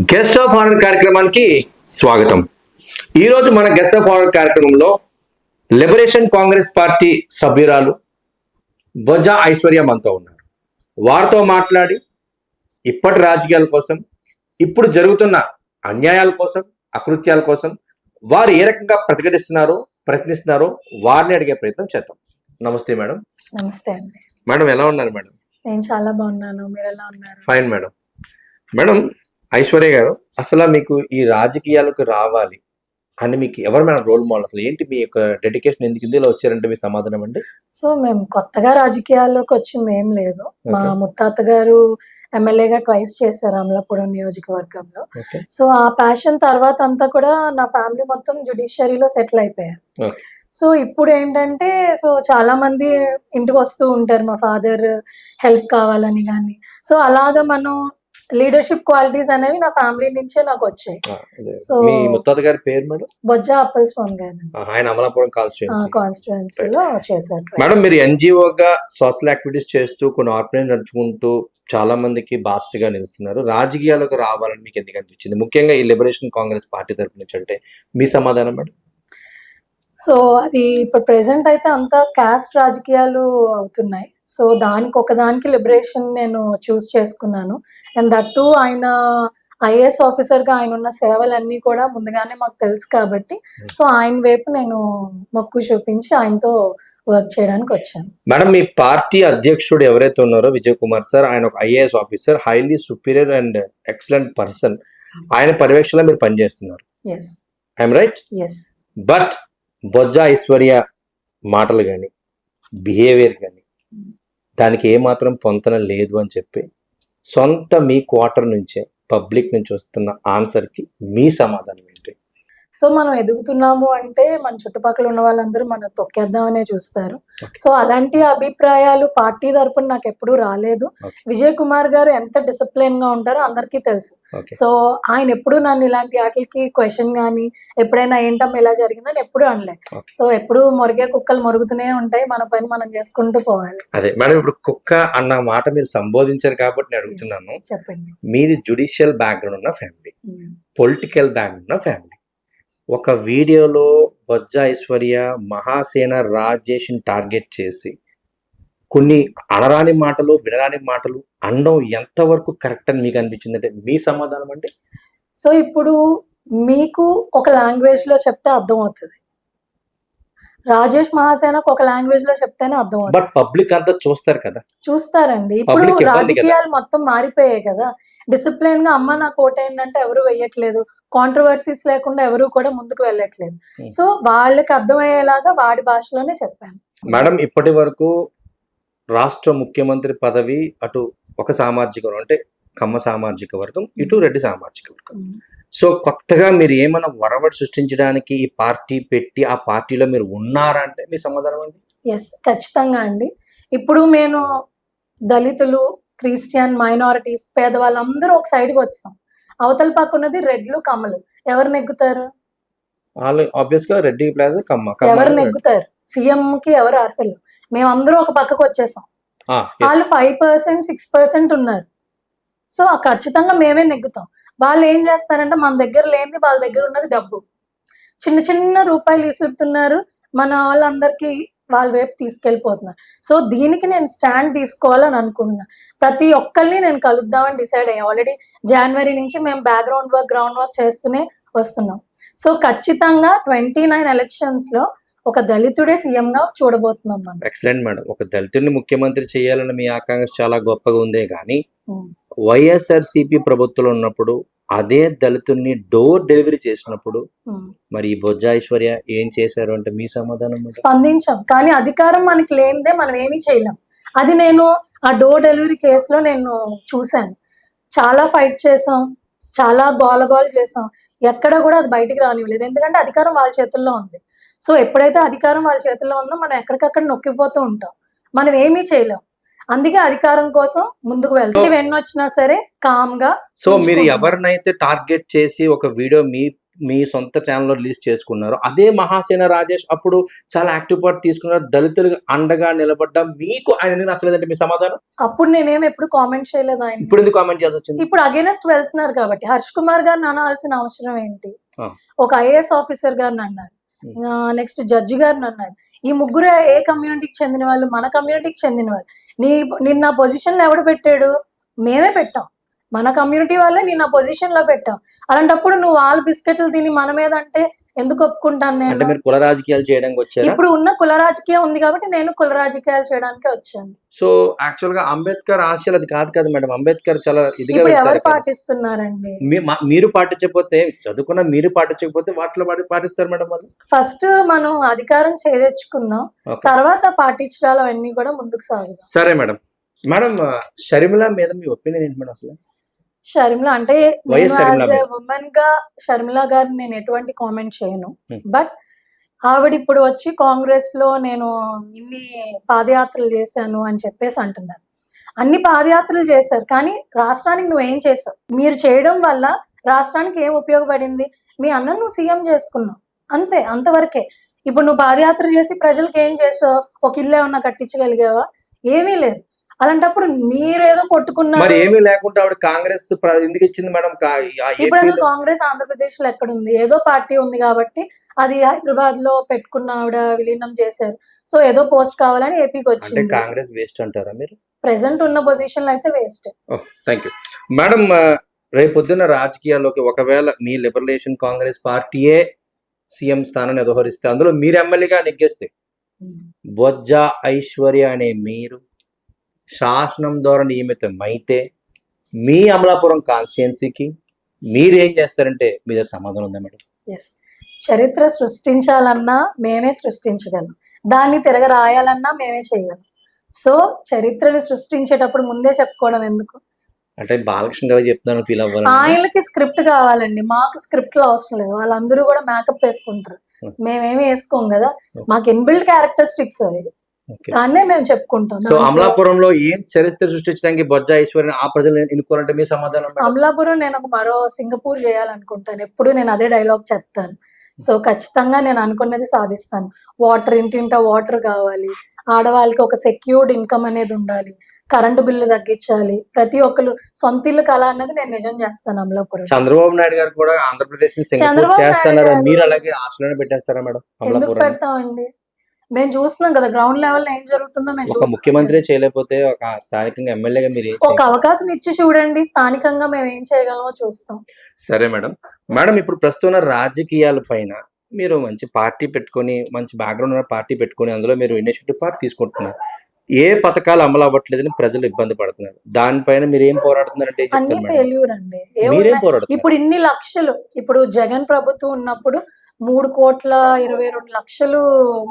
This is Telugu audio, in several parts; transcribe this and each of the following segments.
గెస్ట్ ఆఫ్ ఆనర్ కార్యక్రమానికి స్వాగతం. ఈరోజు మన గెస్ట్ ఆఫ్ ఆనర్ కార్యక్రమంలో లిబరేషన్ కాంగ్రెస్ పార్టీ సభ్యురాలు బొజ్జా ఐశ్వర్య మనతో ఉన్నారు. వారితో మాట్లాడి ఇప్పటి రాజకీయాల కోసం ఇప్పుడు జరుగుతున్న అన్యాయాల కోసం అకృత్యాల కోసం వారు ఏ రకంగా ప్రతిఘటిస్తున్నారో ప్రయత్నిస్తున్నారో వారిని అడిగే ప్రయత్నం చేద్దాం. నమస్తే మేడం. నమస్తే అండి. మేడం ఎలా ఉన్నారు మేడం? నేను చాలా బాగున్నాను. మీరు ఎలా ఉన్నారు? Fine madam. మేడం ఐశ్వర్య గారు అసలు మీకు ఈ రాజకీయాలకు రావాలి అని మీకు ఎవరు మేడం రోల్ మోడల్ అసలు ఏంటి మీ యొక్క డెడికేషన్ ఎందుకు ఇందులో వచ్చారంటే మీ సమాధానం అండి? సో మేము కొత్తగా రాజకీయాల్లోకి వచ్చింది ఏం లేదు. మా. ముత్తాత గారు ఎమ్మెల్యేగా ట్వైస్ చేశారు అమలాపురం నియోజకవర్గంలో. సో ఆ ప్యాషన్ తర్వాత అంతా కూడా నా ఫ్యామిలీ మొత్తం జుడిషియరీలో సెటిల్ అయిపోయారు. సో ఇప్పుడు ఏంటంటే సో చాలా మంది ఇంటికి వస్తూ ఉంటారు. మా ఫాదర్ హెల్ప్ కావాలని కానీ. సో అలాగా మనం లీడర్షిప్ క్వాలిటీస్ అనేవి నా ఫ్యామిలీ నుంచే నాకు వచ్చాయి. So- మీ ముత్తాత గారి పేరు మేడం? బొజ్జా అప్పల్ స్వామి గారు ఆయన అమలాపురం కాన్స్టిట్యూన్సీ కాన్స్టిట్యున్సీలో చేశారు. మేడం మీరు ఎన్జిఓగా సోషల్ యాక్టివిటీస్ చేస్తూ కొన్ని ఆర్గనైజ్ నడుచుకుంటూ చాలా మందికి బాస్ట్గా నిలుస్తున్నారు. రాజకీయాలకు రావాలని మీకు ఎందుకు అనిపించింది? ముఖ్యంగా ఈ లిబరేషన్ కాంగ్రెస్ పార్టీ తరపు నుంచి అంటే మీ సమాధానం మేడం? సో అది ఇప్పుడు ప్రెసెంట్ అయితే అంతా క్యాస్ట్ రాజకీయాలు అవుతున్నాయి. సో దానికి ఒకదానికి లిబరేషన్ నేను చూస్ చేసుకున్నాను. అండ్ దట్టు ఆయన ఐఏఎస్ ఆఫీసర్గా ఆయన ఉన్న సేవలన్నీ కూడా ముందుగానే మాకు తెలుసు కాబట్టి సో ఆయన వైపు నేను మొక్కు చూపించి ఆయనతో వర్క్ చేయడానికి వచ్చాను. మేడం మీ పార్టీ అధ్యక్షుడు ఎవరైతే ఉన్నారో విజయ్ కుమార్ సార్ ఆయన ఒక IAS officer highly superior and excellent person ఆయన పర్యవేక్షణలో మీరు పనిచేస్తున్నారు. Yes I'm right yes but Bojja Aishwarya మాటలు కానీ బిహేవియర్ కానీ దానికి ఏమాత్రం పొంతన లేదు అని చెప్పి సొంత మీ క్వార్టర్ నుంచే పబ్లిక్ నుంచి వస్తున్న ఆన్సర్కి మీ సమాధానం సో మనం ఎదుగుతున్నాము అంటే మన చుట్టుపక్కల ఉన్న వాళ్ళందరూ మనం తొక్కేద్దామనే చూస్తారు. సో అలాంటి అభిప్రాయాలు పార్టీ తరపున నాకు ఎప్పుడూ రాలేదు. విజయ్ కుమార్ గారు ఎంత డిసిప్లిన్గా ఉంటారో అందరికీ తెలుసు. సో ఆయన ఎప్పుడు నన్ను ఇలాంటి వాటికి క్వశ్చన్ కానీ ఎప్పుడైనా ఏంటమ్మా ఇలా జరిగిందని ఎప్పుడు అనలే. సో ఎప్పుడు మొరిగే కుక్కలు మొరుగుతూనే ఉంటాయి. మన పని మనం చేసుకుంటూ పోవాలి. అదే మేడం ఇప్పుడు కుక్క అన్న మాట మీరు సంబోధించారు కాబట్టి నేను అడుగుతున్నాను. చెప్పండి. మీది జుడిషియల్ బ్యాక్గ్రౌండ్ ఉన్న ఫ్యామిలీ. పొలిటికల్ బ్యాక్గ్రౌండ్ ఉన్న ఫ్యామిలీ ఒక వీడియోలో బొజ్జ ఐశ్వర్య మహాసేన రాజేష్ని టార్గెట్ చేసి కొన్ని అనరాని మాటలు వినరాని మాటలు అనడం ఎంతవరకు కరెక్ట్ అని మీకు అనిపించింది? అంటే మీ సమాధానం అంటే? సో ఇప్పుడు మీకు ఒక లాంగ్వేజ్లో చెప్తే అర్థం అవుతుంది రాజేష్ మహాసేనకు ఒక లాంగ్వేజ్లో చెప్తేనే అర్థం అవుతుంది బట్ పబ్లిక్ అంతా చూస్తారు కదా. చూస్తారండి. ఇప్పుడు. రాజకీయాలు మొత్తం మారిపోయాయి కదా. డిసిప్లిన్గా అమ్మ నాకు ఏంటంటే ఎవరు వెయ్యట్లేదు. కాంట్రవర్సీస్ లేకుండా ఎవరు కూడా ముందుకు వెళ్ళట్లేదు. Hmm. సో వాళ్ళకి అర్థమయ్యేలాగా వాడి భాషలోనే చెప్పాను. మేడం ఇప్పటి వరకు రాష్ట్ర ముఖ్యమంత్రి పదవి అటు ఒక సామాజిక అంటే కమ్మ సామాజిక వర్గం ఇటు రెడ్డి సామాజిక వర్గం. ఉమ్. సో కొత్తగా మీరు ఏమైనా వరవడి సృష్టించడానికి ఈ పార్టీ పెట్టి ఆ పార్టీలో మీరు ఉన్నారా అంటే మీ సమాధానం అండి? ఎస్ ఖచ్చితంగా అండి. ఇప్పుడు నేను దళితులు క్రిస్టియన్ మైనారిటీస్ పేదవాళ్ళందరూ ఒక సైడ్కి వచ్చాం. అవతల పక్క ఉన్నది రెడ్లు కమ్మలు. ఎవరు నెగ్గుతారు? వాళ్ళు ఆబ్వియస్గా రెడ్డి కమ్మ ఎవరు. నెగ్గుతారు? సీఎం కి ఎవరు అర్హులు? మేమందరం ఒక పక్కకు వచ్చేసాం. వాళ్ళు ఫైవ్ పర్సెంట్ సిక్స్ పర్సెంట్ ఉన్నారు. సో ఖచ్చితంగా మేమే నెగ్గుతాం. వాళ్ళు ఏం చేస్తారంటే మన దగ్గర లేనిది వాళ్ళ దగ్గర ఉన్నది డబ్బు. చిన్న చిన్న రూపాయలు ఇసురుతున్నారు మన వాళ్ళందరికీ వాళ్ళ వైపు తీసుకెళ్ళిపోతున్నారు. సో దీనికి నేను స్టాండ్ తీసుకోవాలని అనుకుంటున్నా. ప్రతి ఒక్కరిని నేను కలుద్దామని డిసైడ్ అయ్యా. ఆల్రెడీ జనవరి నుంచి మేము బ్యాక్గ్రౌండ్ వర్క్ గ్రౌండ్ వర్క్ చేస్తూనే వస్తున్నాం. సో ఖచ్చితంగా ట్వంటీ నైన్ ఎలక్షన్స్లో ఒక దళితుడే సీఎం గా చూడబోతున్నాం మనం. ఎక్సలెంట్ మేడం ఒక దళితుడిని ముఖ్యమంత్రి చేయాలని మీ ఆకాంక్ష చాలా గొప్పగా ఉందే కానీ. వైఎస్ఆర్సిపి ప్రభుత్వంలో ఉన్నప్పుడు అదే దళితుడిని డోర్ డెలివరీ చేసినప్పుడు ఉమ్. మరి బొజ్జ ఐశ్వర్య ఏం చేశారు అంటే మీ సమాధానం? స్పందించాం. కానీ అధికారం మనకి లేనిదే మనం ఏమీ చేయలేం. అది నేను ఆ డోర్ డెలివరీ కేసులో నేను చూశాను. చాలా ఫైట్ చేసాం చాలా గోల గోల చేసాం ఎక్కడ కూడా అది బయటికి రానివ్వలేదు. ఎందుకంటే అధికారం వాళ్ళ చేతుల్లో ఉంది. సో ఎప్పుడైతే అధికారం వాళ్ళ చేతుల్లో ఉందో మనం ఎక్కడికక్కడ నొక్కిపోతూ ఉంటాం. మనం ఏమీ చేయలేం. అందుకే అధికారం కోసం ముందుకు వెళ్తాం. ఎన్ని వచ్చినా సరే కామ్గా సో మీరు. ఎవరినైతే టార్గెట్ చేసి ఒక వీడియో మీ మీ సొంత ఛానల్లో రిలీజ్ చేసుకున్నారు అదే మహాసేన రాజేష్ అప్పుడు చాలా యాక్టివ్ పార్ట్ తీసుకున్నారు. దళితులకు అండగా నిలబడ్డా మీకు ఆయన ఎందుకు నచ్చలేదంటే మీ సమాధానం? అప్పుడు నేనేం ఎప్పుడు కామెంట్ చేయలేదు ఆయన ఇప్పుడు ఎందుకు కామెంట్ చేయాల్సి వచ్చింది? ఇప్పుడు అగేనెస్ట్ వెళ్తున్నారు కాబట్టి. హర్ష్ కుమార్ గారిని అనాల్సిన అవసరం ఏంటి. ఒక ఐఏఎస్ ఆఫీసర్ గారిని అన్నారు. నెక్స్ట్ జడ్జి గారిని అన్నారు. ఈ ముగ్గురు ఏ కమ్యూనిటీకి చెందిన వాళ్ళు? మన కమ్యూనిటీకి చెందిన వాళ్ళు. నీ నిన్న పొజిషన్ ఎవడు పెట్టాడు? మేమే పెట్టాం. మన కమ్యూనిటీ వాళ్ళే నిన్న పొజిషన్లో పెట్టాం. అలాంటప్పుడు నువ్వు వాళ్ళ బిస్కెట్లు తిని మన మీద అంటే ఎందుకు ఒప్పుకుంటాను నేను? మీరు కుల రాజకీయాలు చేయడానికి వచ్చారా? ఇప్పుడు ఉన్న కుల రాజకీయం ఉంది కాబట్టి నేను కుల రాజకీయాలు చేయడానికి వచ్చాను. సో యాక్చువల్గా అంబేద్కర్ ఆశయాలు అది కాదు కదా మేడం. అంబేద్కర్ చాలా ఇప్పుడు ఎవరు. పాటిస్తున్నారండి? మీరు పాటించకపోతే చదువుకున్న మీరు పాటించకపోతే వాటిలో పాటి- పాటిస్తారు మేడం వాళ్ళు? ఫస్ట్ మనం అధికారం చేదెచ్చుకుందాం. తర్వాత పాటించడాలు అవన్నీ కూడా ముందుకు సాగుదాం. సరే మేడం. మేడం షర్మిల మీద మీ ఒపీనియన్ ఏంటి మేడం అసలు? షర్మిల అంటే నేను యాజ్ ఎ. ఉమెన్గా షర్మిల గారిని నేను ఎటువంటి కామెంట్ చేయను. Hmm. బట్ ఆవిడ ఇప్పుడు వచ్చి కాంగ్రెస్లో నేను ఇన్ని పాదయాత్రలు చేశాను అని చెప్పేసి అంటున్నారు. అన్ని పాదయాత్రలు చేశారు కానీ రాష్ట్రానికి నువ్వేం చేసావు? మీరు చేయడం వల్ల రాష్ట్రానికి ఏం ఉపయోగపడింది? మీ అన్న నువ్వు సీఎం చేసుకున్నావు. అంతే అంతవరకే. ఇప్పుడు నువ్వు పాదయాత్ర చేసి ప్రజలకు ఏం చేసావు? ఒక ఇల్లు ఏమన్నా కట్టించగలిగావా? ఏమీ లేదు. అలాంటప్పుడు మీరేదో కొట్టుకున్నారు. మరి ఏమీ లేకుండా ఆవిడ కాంగ్రెస్ ఎందుకు ఇచ్చింది మేడం? ఇప్పుడు అసలు కాంగ్రెస్ ఆంధ్రప్రదేశ్లో ఎక్కడుంది? ఏదో పార్టీ ఉంది కాబట్టి అది హైదరాబాద్లో పెట్టుకున్న ఆవిడ విలీనం చేశారు. సో ఏదో పోస్ట్ కావాలని ఏపీకి వచ్చింది. కాంగ్రెస్ వేస్ట్ అంటారా మీరు? ప్రెసెంట్ ఉన్న పొజిషన్లో అయితే వేస్ట్. Thank you. మేడం రేపు పొద్దున్న రాజకీయాల్లోకి ఒకవేళ మీ లిబరేషన్ కాంగ్రెస్ పార్టీయే సీఎం స్థానాన్ని వ్యవహరిస్తే అందులో మీరు ఎమ్మెల్యేగా నెగ్గేస్తే బొజ్జ ఐశ్వర్య అనే మీరు శాసనం ద్వారా నియమితమైతే మీ అమలాపురం కాన్స్టిట్యున్సీకి మీరు ఏం చేస్తారంటే మీ దగ్గర సమాధానం ఉందా మేడం? ఎస్ చరిత్ర సృష్టించాలన్నా మేమే సృష్టించగలం. దాన్ని తిరగ రాయాలన్నా మేమే చేయగలం. సో చరిత్రని సృష్టించేటప్పుడు ముందే చెప్పుకోవడం ఎందుకు? అంటే బాలకృష్ణ గారు చెప్తున్నాను ఫీల్ అవ్వాలి ఆయనకి స్క్రిప్ట్ కావాలండి. మాకు స్క్రిప్ట్లో అవసరం లేదు. వాళ్ళందరూ కూడా మేకప్ వేసుకుంటారు. Hmm. మేమేమి వేసుకోం కదా? మాకు ఇన్బిల్డ్ క్యారెక్టరిస్టిక్స్ అవి. దాన్నే మేము చెప్పుకుంటాం. సో అమలాపురంలో ఏం చరిత్ర సృష్టించడానికి బొజ్జ ఐశ్వర్య ఆ ప్రజలు ఎన్నుకోవాలంటే మీ సమాధానం? అమలాపురం నేను ఒక మరో సింగపూర్ చేయాలనుకుంటాను. ఎప్పుడు నేను అదే డైలాగ్ చెప్తాను. సో ఖచ్చితంగా నేను అనుకున్నది సాధిస్తాను. వాటర్ ఇంటింట వాటర్ కావాలి. ఆడవాళ్ళకి ఒక సెక్యూర్డ్ ఇన్కమ్ అనేది ఉండాలి. కరెంటు బిల్లు తగ్గించాలి. ప్రతి ఒక్కరు సొంత ఇల్లు కళ అన్నది నేను నిజం చేస్తాను అమలాపురం. చంద్రబాబు నాయుడు గారు కూడా ఆంధ్రప్రదేశ్ చంద్రబాబు నాయుడు గారు- ఎందుకు పెడతామండి? మేము చూస్తున్నాం కదా గ్రౌండ్ లెవెల్ ఏం జరుగుతుందో మేము ఒక ముఖ్యమంత్రి చేయలేకపోతే ఒక స్థానికంగా ఎమ్మెల్యేగా మీరు ఒక? అవకాశం ఇచ్చి చూడండి స్థానికంగా మేము ఏం చేయగలమో చూస్తాం. సరే మేడం. మేడం ఇప్పుడు ప్రస్తుతం రాజకీయాల పైన మీరు మంచి పార్టీ పెట్టుకొని మంచి బ్యాక్గ్రౌండ్ ఉన్న పార్టీ పెట్టుకొని అందులో మీరు ఇనిషియేటివ్ పార్ట్ తీసుకుంటున్నారు? ఏ పథకాలు అమలు అవ్వట్లేదని ప్రజలు ఇబ్బంది పడుతున్నారు. దానిపైన మీరు ఏం పోరాడుతున్నారంటే అన్ని? ఫెయిల్యూర్ అండి. మీరేం ఏమున్నాయి పోరాడుతున్నారు? ఇప్పుడు ఇన్ని లక్షలు ఇప్పుడు జగన్ ప్రభుత్వం ఉన్నప్పుడు మూడు కోట్ల ఇరవై రెండు లక్షలు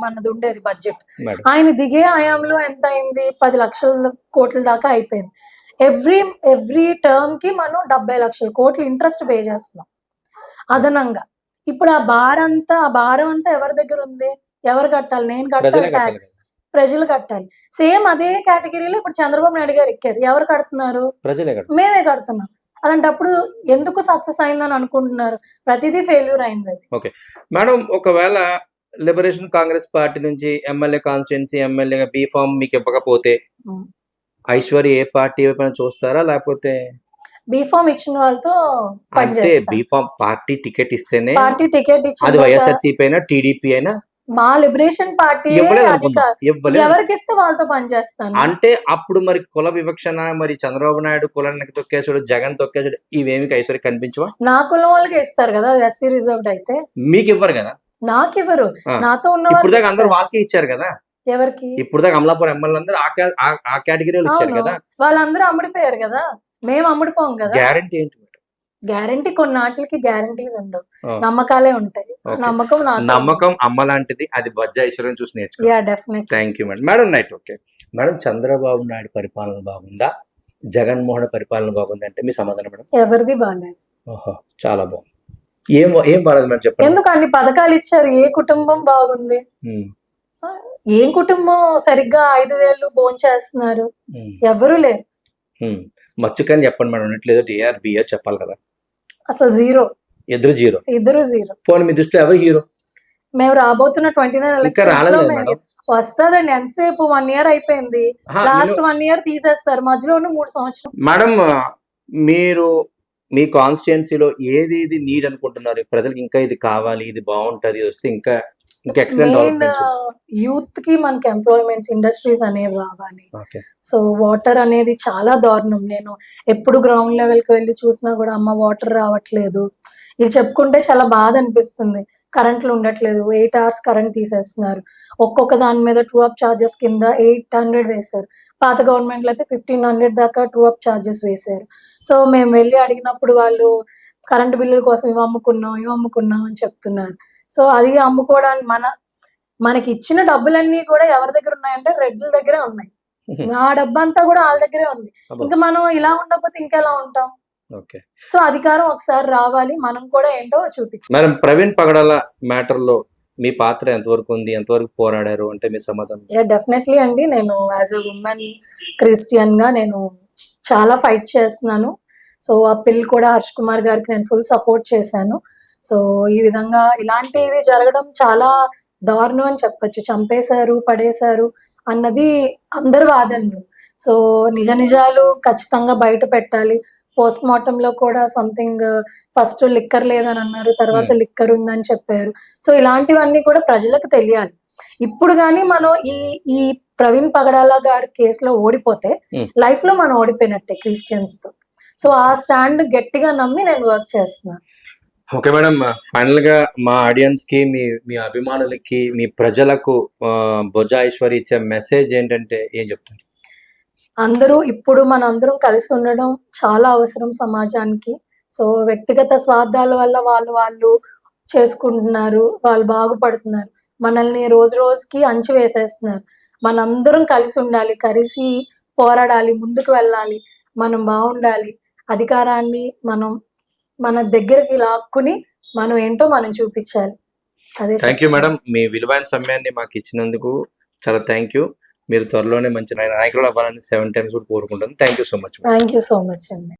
మనది ఉండేది బడ్జెట్ ఆయన దిగే హయాంలో ఎంత అయింది? పది లక్షల కోట్ల దాకా అయిపోయింది. ఎవ్రీ ఎవ్రీ టర్మ్కి మనం డెబ్బై లక్షల కోట్లు ఇంట్రెస్ట్ పే చేస్తున్నాం. అదనంగా. ఇప్పుడు ఆ భారం అంతా ఆ భారం అంతా ఎవరి దగ్గర ఉంది? ఎవరు కట్టాలి? నేను కట్టాలి ట్యాక్స్ ప్రజలు కట్టాలి. సేమ్ అదే కేటగిరీలో ఇప్పుడు చంద్రబాబు నాయుడు గారు ఎక్కారు. ఎవరు కడుతున్నారు? ప్రజలే మేమే కడుతున్నాం. అలాంటప్పుడు ఎందుకు సక్సెస్ అయిందని అనుకుంటున్నారు? ప్రతిదీ ఫెయిల్యూర్ అయింది అది. మేడం ఒకవేళ లిబరేషన్ కాంగ్రెస్ పార్టీ నుంచి ఎమ్మెల్యే కాన్స్టిట్యున్సీ ఎమ్మెల్యేగా బీ ఫామ్ మీకు ఇవ్వకపోతే ఉం. ఐశ్వర్య ఏ పార్టీ వైపు చూస్తారా? లేకపోతే బీఫామ్ ఇచ్చిన వాళ్ళతో అంటే పనిచేస్తాం బీ ఫామ్ పార్టీ టికెట్ ఇస్తేనే పార్టీ టికెట్ అది ఇచ్చిన వైఎస్ఆర్సీపీ అయినా టీడీపీ అయినా మా లిబరేషన్ పార్టీ ఎవరికి ఇస్తే వాళ్ళతో పనిచేస్తాను. అంటే అప్పుడు మరి కుల వివక్షణ మరి చంద్రబాబు నాయుడు కులానికి తొక్కేసాడు జగన్ తొక్కేసాడు ఇవేమి ఐశ్వర్య కనిపించవా? నా కులం వాళ్ళకి ఇస్తారు కదా ఎస్సీ రిజర్వ్డ్ అయితే. మీకు ఇవ్వరు కదా? నాకు ఇవ్వరు. నాతో ఉన్న అందరు. వాళ్ళకే ఇచ్చారు కదా? ఎవరికి? ఇప్పుడు దాకా అమలాపురం ఎమ్మెల్యే అందరూ ఆ కేటగిరీలో ఇచ్చారు కదా? వాళ్ళందరూ అమ్ముడిపోయారు కదా? మేము అమ్ముడిపోం కదా? గ్యారంటీ ఏంటి? గ్యారంటీ కొన్నాటికి గ్యారంటీస్ ఉండవు. నమ్మకాలే ఉంటాయి. నమ్మకం నమ్మకం అమ్మ లాంటిది అది బజ్జ ఐశ్వర్యం చూసి నేర్చుకో. Yeah definite thank you madam madam night okay madam Chandrababu Naidu పరిపాలన బాగుందా? జగన్మోహన్ పరిపాలన బాగుందా అంటే మీ సమాధానం మేడం ఎవరిది బాగాలేదు ఓహో చాలా బాగుంది. ఏం ఏం బాగాలేదు మేడం చెప్పండి. ఎందుకు అన్ని పథకాలు ఇచ్చారు? ఏ కుటుంబం బాగుంది? ఆ, ఏం కుటుంబం సరిగ్గా ఐదు వేలు భోంచేస్తున్నారు ఉమ్, ఎవరు లేరు. ఉమ్. మచ్చుకని చెప్పండి మేడం అన్నట్లేదు ఏఆర్ బిఆర్ చెప్పాలి కదా. అసలు జీరో. ఇద్దరు జీరో. ఇద్దరు జీరో. పోనీ మీ దృష్టిలో ఎవరు హీరో? మేము రాబోతున్న ట్వంటీ నైన్ ఇంకా ఎలక్షన్స్లో వస్తుందండి. ఎంతసేపు? వన్ ఇయర్ అయిపోయింది. లాస్ట్ వన్ ఇయర్ తీసేస్తారు. మధ్యలో ఉన్న మూడు సంవత్సరం. మేడం మీరు మీ కాన్స్టిట్యున్సీలో ఏది ఇది నీడ్ అనుకుంటున్నారు? ప్రజలకు ఇంకా ఇది కావాలి ఇది బాగుంటది వస్తే ఇంకా మెయిన్ యూత్కి మనకి ఎంప్లాయ్మెంట్స్ ఇండస్ట్రీస్ అనేవి రావాలి. సో వాటర్ అనేది చాలా దారుణం. నేను ఎప్పుడు గ్రౌండ్ లెవెల్కి వెళ్ళి చూసినా కూడా అమ్మ వాటర్ రావట్లేదు. ఇది చెప్పుకుంటే చాలా బాధ అనిపిస్తుంది. కరెంట్లు ఉండట్లేదు. ఎయిట్ అవర్స్ కరెంట్ తీసేస్తున్నారు. ఒక్కొక్క దాని మీద ట్రూ అప్ చార్జెస్ కింద ఎయిట్ హండ్రెడ్ వేశారు. పాత గవర్నమెంట్లో అయితే ఫిఫ్టీన్ హండ్రెడ్ దాకా ట్రూ అప్ చార్జెస్ వేశారు. సో మేము వెళ్ళి అడిగినప్పుడు వాళ్ళు కరెంట్ బిల్లుల కోసం ఇవి అమ్ముకున్నాం ఇవి అమ్ముకున్నాం అని చెప్తున్నారు. సో అది అమ్ముకోవడానికి మన మనకి ఇచ్చిన డబ్బులన్నీ కూడా ఎవరి దగ్గర ఉన్నాయంటే రెడ్ల దగ్గరే ఉన్నాయి. ఆ డబ్బు అంతా కూడా వాళ్ళ దగ్గరే ఉంది. ఇంకా మనం ఇలా ఉండకపోతే ఇంకెలా ఉంటాం? సో అధికారం ఒకసారి రావాలి. మనం కూడా ఏంటో చూపించాలి మేడం ప్రవీణ్ పగడాల మ్యాటర్లో మీ పాత్ర ఎంతవరకు ఉంది? ఎంతవరకు పోరాడారు? అంటే మీ సమాధానం యా డెఫినెట్లీ అండి. నేను యాజ్ ఎ ఉమెన్ క్రిస్టియన్గా నేను చాలా ఫైట్ చేస్తున్నాను. సో ఆ పిల్ కూడా హర్ష్ కుమార్ గారికి నేను ఫుల్ సపోర్ట్ చేశాను. సో ఈ విధంగా ఇలాంటివి జరగడం చాలా దారుణం అని చెప్పొచ్చు. చంపేశారు పడేశారు అన్నది అందరి వాదనలు. సో నిజ నిజాలు ఖచ్చితంగా బయట పెట్టాలి. పోస్ట్ మార్టం లో కూడా సంథింగ్ ఫస్ట్ లిక్కర్ లేదని అన్నారు తర్వాత లిక్కర్ ఉందని చెప్పారు. సో ఇలాంటివన్నీ కూడా ప్రజలకు తెలియాలి. ఇప్పుడు కానీ మనం ఈ ఈ ప్రవీణ్ పగడాల గారి కేసులో ఓడిపోతే Hmm. లైఫ్లో మనం ఓడిపోయినట్టే క్రిస్టియన్స్తో సో ఆ స్టాండ్ గట్టిగా నమ్మి నేను వర్క్ చేస్తున్నాను ఓకే మేడం ఫైనల్గా మా ఆడియన్స్కి మీ మీ అభిమానులకి మీ ప్రజలకు ఐశ్వర్య ఇచ్చే మెసేజ్ ఏంటంటే ఏం చెప్తారు? అందరూ ఇప్పుడు మన అందరం కలిసి ఉండడం చాలా అవసరం సమాజానికి. సో వ్యక్తిగత స్వార్థాల వల్ల వాళ్ళు వాళ్ళు చేసుకుంటున్నారు వాళ్ళు బాగుపడుతున్నారు. మనల్ని రోజు రోజుకి అంచు వేసేస్తున్నారు. మనందరం కలిసి ఉండాలి కలిసి పోరాడాలి ముందుకు వెళ్ళాలి మనం బాగుండాలి. అధికారాన్ని మనం మన దగ్గరికి లాక్కుని మనం ఏంటో మనం చూపించాలి. అదే థ్యాంక్ యూ మేడం మీ విలువైన సమయాన్ని మాకు ఇచ్చినందుకు చాలా థ్యాంక్ యూ మీరు త్వరలోనే మంచి నాయకులు అవ్వాలని సెవెన్ టైమ్స్ కూడా కోరుకుంటాను thank you so much thank you so much అండి.